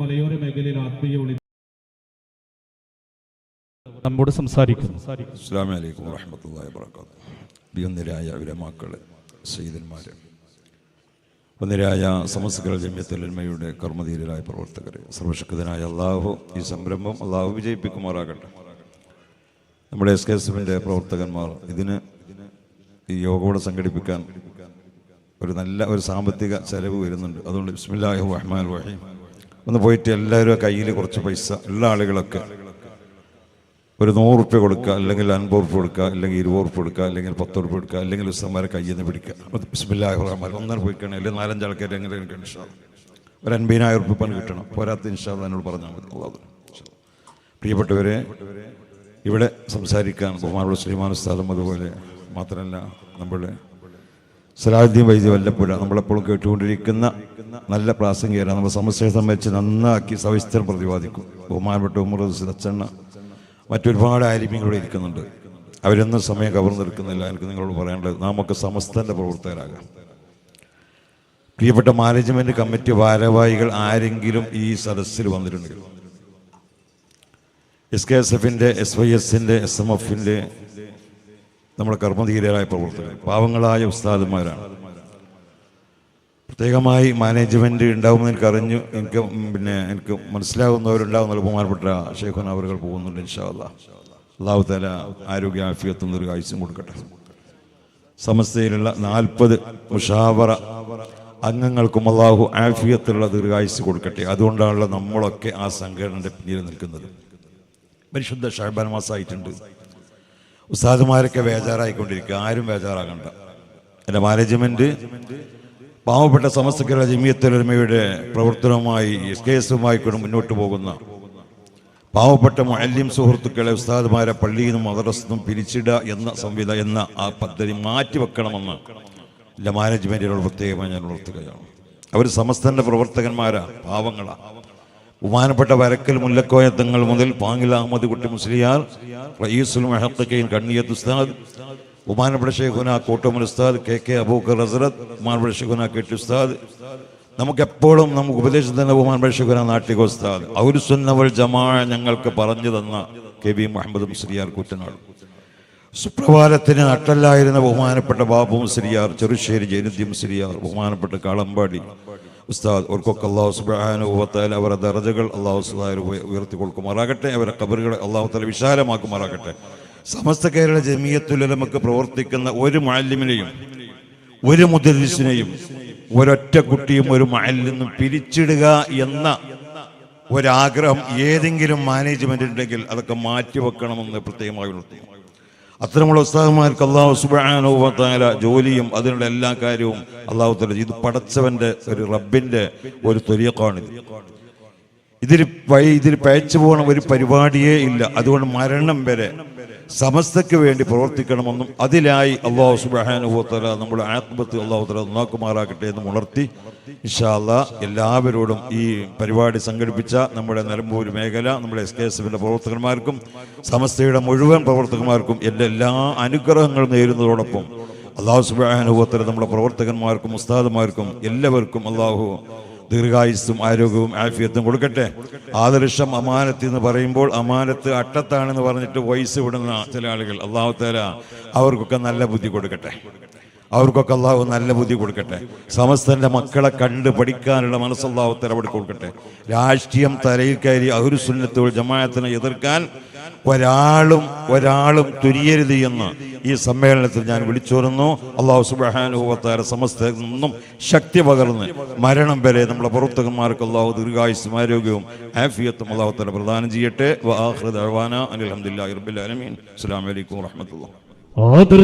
മലയോര മേഖലയിൽ ആത്മീയ വിളി നമ്മോട് സംസാരിക്കുന്നു. അസ്സാം വലൈക്കും വാഹമത്തല്ലാ വാബർക്കാത്തു ബിയൊന്നിരായ വിരമാക്കൾ സയ്യിദന്മാർ ഒന്നിരായ സമസ്കര ജമ്യത്തലന്മയുടെ കർമ്മധീരരായ പ്രവർത്തകരെ സർവശക്തനായ അള്ളാഹു ഈ സംരംഭം അള്ളാഹു വിജയിപ്പിക്കുമാറാകട്ടെ. നമ്മുടെ എസ് കെ എസ് എഫിന്റെ പ്രവർത്തകന്മാർ ഇതിന് ഈ യോഗോടെ സംഘടിപ്പിക്കാൻ ഒരു നല്ല ഒരു സാമ്പത്തിക ചെലവ് വരുന്നുണ്ട്. അതുകൊണ്ട് ബിസ്മില്ലാഹി റഹ്മാൻ റഹീം. ഒന്ന് പോയിട്ട് എല്ലാവരും കയ്യിൽ കുറച്ച് പൈസ എല്ലാ ആളുകളൊക്കെ. ഒരു നൂറ് റുപ്യ കൊടുക്കുക അല്ലെങ്കിൽ അൻപത് റുപ്യ കൊടുക്കുക അല്ലെങ്കിൽ ഇരുപത് റുപ്യ കൊടുക്കുക അല്ലെങ്കിൽ പത്ത് റുപ്യ കൊടുക്കുക അല്ലെങ്കിൽ ഉസ്തന്മാരെ കയ്യിൽ നിന്ന് പിടിക്കുക അത് ബിസ്മില്ലാഹി റഹ്മാൻ ഒന്നാണ് പോയിക്കണം അല്ലെങ്കിൽ നാലഞ്ച് ആൾക്കാർ എങ്ങനെ ഇൻഷാ ഒരു അൻപതിനായിരം റുപ്യ പണി കിട്ടണം. പോരാത്ത ഇൻഷാ എന്നോട് പറഞ്ഞാൽ മതി. അള്ളാഹു പ്രിയപ്പെട്ടവരെ ഇവിടെ സംസാരിക്കാൻ ബഹുമാനുള്ള ശ്രീമാൻ സ്ഥലം അതുപോലെ മാത്രമല്ല നമ്മുടെ സലാഹുദ്ദീൻ വൈദ്യ വല്ലപ്പുഴ നമ്മളെപ്പോഴും കേട്ടുകൊണ്ടിരിക്കുന്ന നല്ല പ്രാസംഗികരാണ്. നമ്മൾ സമസ്യയെ സംബന്ധിച്ച് നന്നാക്കി സവിസ്തരം പ്രതിപാദിക്കും. ബഹുമാനപ്പെട്ട ഉമർ അച്ചണ്ണ മറ്റൊരുപാട് ആലിമ്യങ്ങളോട് ഇരിക്കുന്നുണ്ട്. അവരൊന്നും സമയം കവർന്നെടുക്കുന്നില്ല എനിക്ക് നിങ്ങളോട് പറയാനുള്ളത് നമുക്ക് സമസ്തന്റെ പ്രവർത്തകരാകാം. പ്രിയപ്പെട്ട മാനേജ്മെന്റ് കമ്മിറ്റി ഭാരവാഹികൾ ആരെങ്കിലും ഈ സദസ്സിൽ വന്നിട്ടുണ്ടെങ്കിൽ. എസ് കെ എസ് എഫിന്റെ എസ് വൈ എസിന്റെ എസ് എം എഫിന്റെ നമ്മുടെ കർമ്മധീരരായ പ്രവർത്തകർ പാവങ്ങളായ ഉസ്താദന്മാരാണ് പ്രത്യേകമായി മാനേജ്മെന്റ് ഉണ്ടാവുമെന്ന് എനിക്ക് അറിഞ്ഞു. എനിക്ക് പിന്നെ എനിക്ക് മനസ്സിലാവുന്നവരുണ്ടാവുന്ന ബഹുമാനപ്പെട്ട ഷെയ്ഖുൻ അവരുകൾ പോകുന്നുണ്ട് ഇൻഷാല്ല അള്ളാഹു തല ആരോഗ്യ ആഫിയത്തും ആയുസും കൊടുക്കട്ടെ. സമസ്തയിലുള്ള നാൽപ്പത് മുഷാവറ അംഗങ്ങൾക്കും അള്ളാഹു ആഫിയത്തുള്ള ദീർഘായുസ് കൊടുക്കട്ടെ. അതുകൊണ്ടാണല്ലോ നമ്മളൊക്കെ ആ സംഘടനയുടെ പിന്നിൽ നിൽക്കുന്നത്. പരിശുദ്ധ ഷഹബാൻ മാസമായിട്ടുണ്ട് ഉസ്താദുമാരൊക്കെ ബേജാറായിക്കൊണ്ടിരിക്കുക. ആരും ബേജാറാകണ്ട. എന്റെ മാനേജ്മെന്റ് പാവപ്പെട്ട സമസ്തകളുടെ ജമിയത്തൊരുമയുടെ പ്രവർത്തനവുമായി എസ് കെ എസുമായി കൊണ്ട് മുന്നോട്ട് പോകുന്ന പാവപ്പെട്ട മുഅല്ലിം സുഹൃത്തുക്കളെ ഉസ്താദുമാരെ പള്ളിയിൽ നിന്നും മദ്രസന്നും പിരിച്ചിടുക എന്ന സംവിധ എന്ന ആ പദ്ധതി മാറ്റിവെക്കണമെന്ന് എന്റെ മാനേജ്മെന്റിനോട് പ്രത്യേകമായി ഞാൻ ഉണർത്തുകയാണ് അവർ സമസ്തന്റെ പ്രവർത്തകന്മാരാ പാവങ്ങളാണ് ബഹുമാനപ്പെട്ട വരക്കൽ മുല്ലക്കോയ തങ്ങൾ മുതൽ പാങ്ങിൽ അഹമ്മദ് കുട്ടി മുസ്ലിയാർ റയീസുൽ മെഹത്തക്കയും കണ്ണിയത്ത് ഉസ്താദ് ബഹുമാനപ്പെട്ട ഷെയ്ഖുന കോട്ടമുൽ ഉസ്താദ് കെ കെ അബൂക്കർ ഹസരത് ബഹുമാനപ്പെട്ട ഷെയ്ഖുന കെ ടി ഉസ്താദ്. നമുക്കെപ്പോഴും നമുക്ക് ഉപദേശം തന്നെ ബഹുമാനപ്പെട്ട ഷെയ്ഖുന നാട്ടിക ഉസ്താദ്. ഔരുസുന്നവൾ ജമാ ഞങ്ങൾക്ക് പറഞ്ഞു തന്ന കെ വി മുഹമ്മദ് മുസ്ലിയാർ കുറ്റനാട്. സുപ്രഭാതത്തിന് നട്ടല്ലായിരുന്ന ബഹുമാനപ്പെട്ട ബാബു മുസ്ലിയാർ ചെറുശ്ശേരി ജൈനുദ്ദീൻ മുസ്ലിയാർ ബഹുമാനപ്പെട്ട കാളമ്പാടി ഉസ്താദ്. ഓർക്കൊക്കെ അള്ളാഹു സുബാനുഭവത്താൽ അവരുടെ ദർജകൾ അള്ളാഹു സുധാര ഉയർത്തി കൊടുക്കുമാറാകട്ടെ അവരുടെ കബറുകളെ അള്ളാഹു തല വിശാലമാക്കുമാറാകട്ടെ. സമസ്ത കേരള ജമീയത്തുലമക്ക് പ്രവർത്തിക്കുന്ന ഒരു മാലിമിനെയും ഒരു മുദ്രസിനെയും ഒരൊറ്റ കുട്ടിയും ഒരു മഹലിൽ നിന്നും പിരിച്ചിടുക എന്ന ഒരാഗ്രഹം ഏതെങ്കിലും മാനേജ്മെന്റ് ഉണ്ടെങ്കിൽ അതൊക്കെ മാറ്റിവെക്കണമെന്ന് പ്രത്യേകമായി ഉണർത്തി അത്തരമുള്ള ഉസ്താഹന്മാർക്ക് അള്ളാഹു സുബാനോല ജോലിയും അതിനുള്ള എല്ലാ കാര്യവും അള്ളാഹു തല ഇത് പടച്ചവന്റെ ഒരു റബ്ബിന്റെ ഒരു തൊലിയക്കാണിത് ഇതിൽ ഇതിൽ പയച്ചു പോകണ ഒരു പരിപാടിയേ ഇല്ല. അതുകൊണ്ട് മരണം വരെ സമസ്തയ്ക്ക് വേണ്ടി പ്രവർത്തിക്കണമെന്നും അതിലായി അള്ളാഹു സുബാനുഭവത്തല നമ്മുടെ ആത്മത്തിൽ അള്ളാഹു തല നന്നാക്കുമാറാകട്ടെ എന്ന് ഉണർത്തി ഇഷാല്ല എല്ലാവരോടും ഈ പരിപാടി സംഘടിപ്പിച്ച നമ്മുടെ നിലമ്പൂർ മേഖല നമ്മുടെ എസ് കെ എസ് എഫിന്റെ പ്രവർത്തകന്മാർക്കും സമസ്തയുടെ മുഴുവൻ പ്രവർത്തകന്മാർക്കും എന്റെ എല്ലാ അനുഗ്രഹങ്ങളും നേരുന്നതോടൊപ്പം അള്ളാഹു സുബാനുഭവത്തല നമ്മുടെ പ്രവർത്തകന്മാർക്കും ഉസ്താദുമാർക്കും എല്ലാവർക്കും അള്ളാഹു ദീർഘായുസ്സും ആരോഗ്യവും ആഫിയത്തും കൊടുക്കട്ടെ. ആദർശം അമാനത്ത് എന്ന് പറയുമ്പോൾ അമാനത്ത് അട്ടത്താണെന്ന് പറഞ്ഞിട്ട് വയസ്സ് വിടുന്ന ചില ആളുകൾ. അള്ളാഹു താല അവർക്കൊക്കെ നല്ല ബുദ്ധി കൊടുക്കട്ടെ. അവർക്കൊക്കെ അള്ളാഹു നല്ല ബുദ്ധി കൊടുക്കട്ടെ. സമസ്തന്റെ മക്കളെ കണ്ട് പഠിക്കാനുള്ള മനസ്സ് അള്ളാഹു തലപടി കൊടുക്കട്ടെ. രാഷ്ട്രീയം തലയിൽ കയറി അഹുരു സുന്നത്തുകൾ ജമാഅത്തിനെ എതിർക്കാൻ ഒരാളും ഒരാളും തുരിയരുത് എന്ന് ഈ സമ്മേളനത്തിൽ ഞാൻ വിളിച്ചോരുന്നു. അള്ളാഹു സുബാനുഭവത്താര സമസ്തയിൽ നിന്നും ശക്തി പകർന്ന് മരണം വരെ നമ്മുടെ പ്രവർത്തകന്മാർക്ക് അള്ളാഹു ദീർഘായുസും ആരോഗ്യവും ആഫിയത്തും അള്ളാഹുത്തല തല പ്രദാനം ചെയ്യട്ടെ. അലഹമുല്ലാ റബിൻ അസ്സാം വലൈക്കും വാഹമത്തല്ല